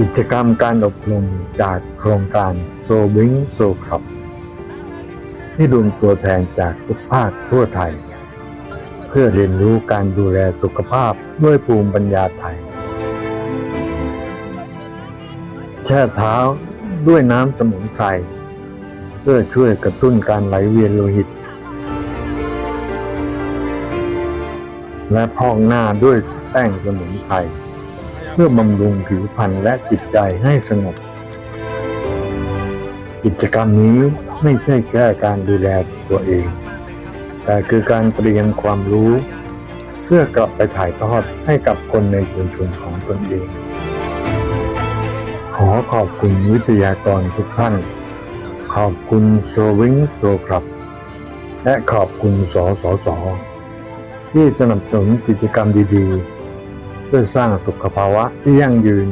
กิจกรรมการอบรมจากโครงการโซบิงโซคับ ที่รวมตัวแทนจากทุกภาคทั่วไทย เพื่อเรียนรู้การดูแลสุขภาพด้วยภูมิปัญญาไทย แช่เท้าด้วยน้ำสมุนไพรเพื่อช่วยกระตุ้นการไหลเวียนโลหิต และพอกหน้าด้วยแป้งสมุนไพร เพื่อบำรุงผิวพรรณและจิตใจให้สงบ กิจกรรมนี้ไม่ใช่แค่การดูแลตัวเอง แต่คือการเตรียมความรู้ เพื่อกลับไปถ่ายทอดให้กับคนในชุมชนของตนเอง ขอขอบคุณวิทยากรทุกท่าน ขอบคุณโซวิงโซครับ และขอบคุณสสสที่สนับสนุนกิจกรรมดีๆ เพื่อสร้างสุขภาวะที่ยั่งยืน